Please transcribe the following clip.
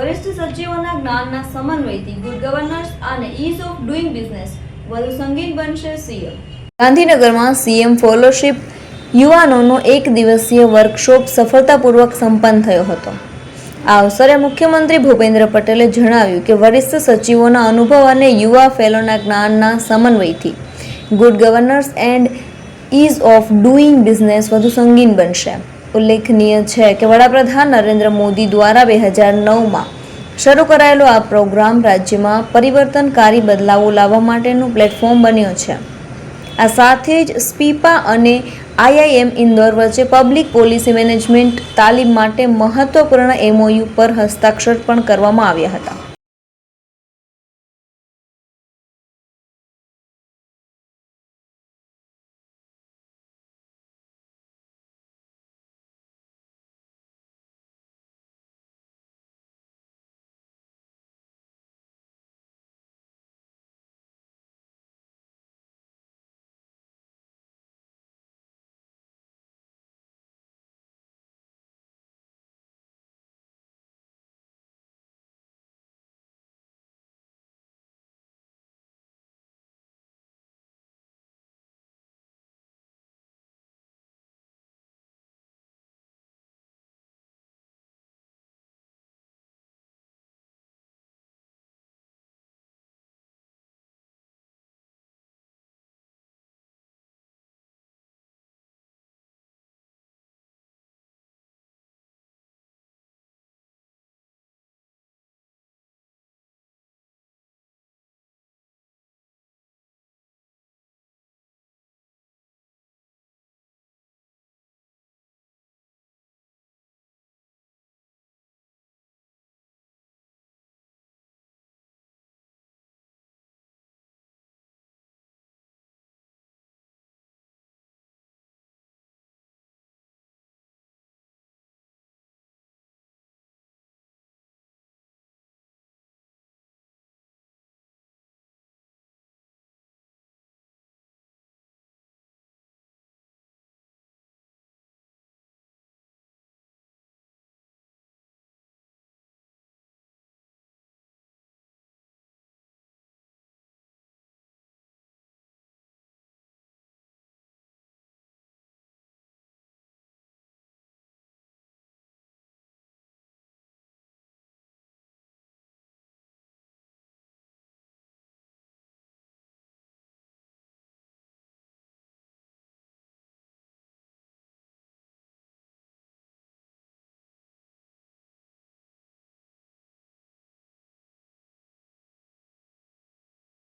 વરિષ્ઠ સચિવોના જ્ઞાનના સમન્વયથી ગુડ ગવર્નન્સ અને ઇઝ ઓફ ડુઇંગ બિઝનેસ વધુ સંગીન બનશે સીએમ ગાંધીનગરમાં સીએમ ફોલોશિપ યુવાનોનો એક દિવસીય વર્કશોપ સફળતાપૂર્વક સંપન્ન થયો હતો. આ અવસરે મુખ્યમંત્રી ભૂપેન્દ્ર પટેલે જણાવ્યું કે વરિષ્ઠ સચિવોના અનુભવ અને યુવા ફેલોના જ્ઞાનના સમન્વયથી good governance and ease of doing business વધુ સંગીન બનશે. ઉલ્લેખનીય છે કે વડાપ્રધાન નરેન્દ્ર મોદી દ્વારા બે હજાર નવમાં શરૂ કરાયેલો આ પ્રોગ્રામ રાજ્યમાં પરિવર્તનકારી બદલાવો લાવવા માટેનું પ્લેટફોર્મ બન્યો છે. આ સાથે જ સ્પીપા અને આઈઆઈએમ ઇન્દોર વચ્ચે પબ્લિક પોલિસી મેનેજમેન્ટ તાલીમ માટે મહત્વપૂર્ણ એમઓયુ પર હસ્તાક્ષર પણ કરવામાં આવ્યા હતા.